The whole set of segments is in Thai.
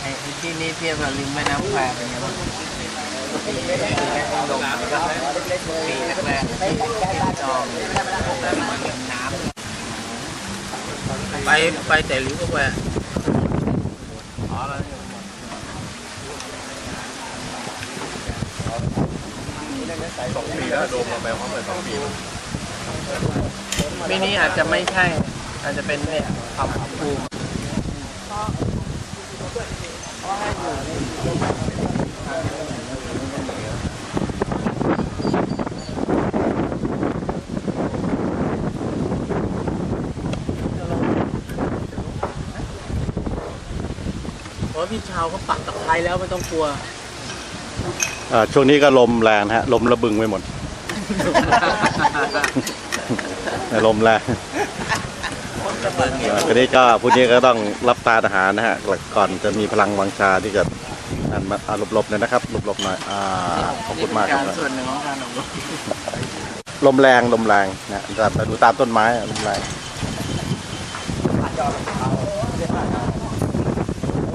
ไอ้ที่นี่เทียบกับริมแม่น้ำแควเป็นไงบ้างปีแรกที่ลงก็ปีแรกๆที่จองน้ำไปไปแต่ริมก็แหวสองปีแล้วโดมมาไปพร้อมกัสองปี ปีนี้อาจจะไม่ใช่ อาจจะเป็นเนี่ยปรับภูมิเพราะพี่ชาวเขาปักตะไคร้แล้วไม่ต้องกลัวช่วงนี้ก็ลมแรงฮะ ลมระบึงไปหมด ลมแรงอ่าทีนี้ก็พรุ่งนี้ก็ต้องรับทานอาหารนะฮะก่อนจะมีพลังวังชาที่เกิดอันมาอ่าหลบๆหน่อยนะครับหลบๆหน่อยอ่าขอบคุณมากครับนี่เป็นรส่วนหนึ่งของการอบรมลมแรงลมแรงนะแต่ดูตามต้นไม้ลมแรง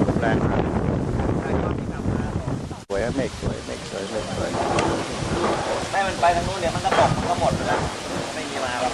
ลมแรงมากสวยอะเมฆสวยเมฆสวยเมฆสวยไม่มันไปทางนู้นเดี๋ยวมันก็ตกมันก็หมดแล้วไม่มีมาหรอก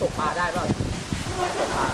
ตกปลาได้ป่ะตกปลา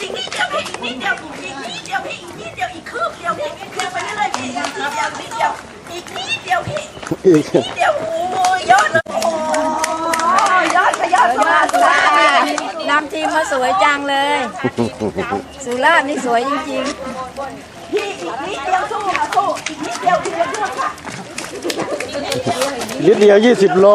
อีกนิดเดียวพี่อีกนิดเดียวอีกนิดเดียวพี่อีกนิดเดียวอีกคืบเดียวพี่อีกคืบไปเรื่อยๆพี่อีกนิดเดี ยวนิดเดียวอีกนิดเดียวพี่อีกนิดเดียวโอ้ยยอดเลยโอ้ยยอดขยอดขยอดขยอดนำทีมมาสวยจังเลย สุราษฎร์นี่สวยจริงพี่อีกนิดเดียวสู้ค่ะสู้อีกนิดเดียวอีกนิดเดียวค่ะลิตรเดียวยี่สิบโล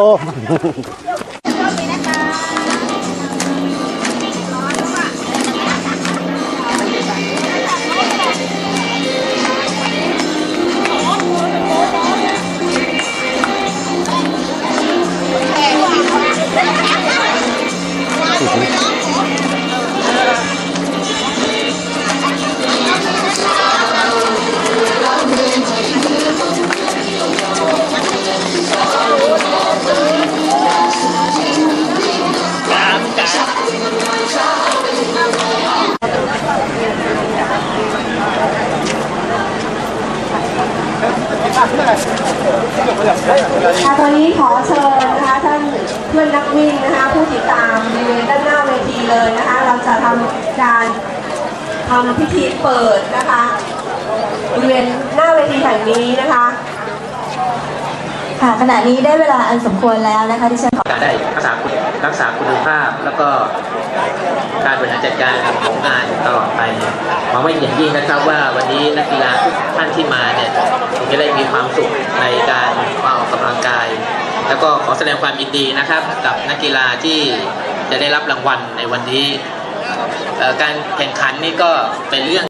ค่ะตอนนี้ขอเชิญนะคะท่านเพื่อนนักวิ่งนะคะ ผู้ติดตามบริเวณด้านหน้าเวทีเลยนะคะ เราจะทำการทำพิธีเปิดนะคะบริเวณหน้าเวทีแห่งนี้นะคะ ค่ะขณะนี้ได้เวลาอันสมควรแล้วนะคะที่ฉันขอการได้รักษาคุณรักษาคุณภาพ แล้วก็การบริหารจัดการของงานตลอดไปหวังว่าอย่างยิ่งนะครับว่าวันนี้นักกีฬาทุกท่านที่มาเนี่ยจะได้มีความสุขในการมาออกกำลังกาย แล้วก็ขอแสดงความยินดีนะครับ กับนักกีฬาที่จะได้รับรางวัลในวันนี้การแข่งขันนี่ก็เป็นเรื่อง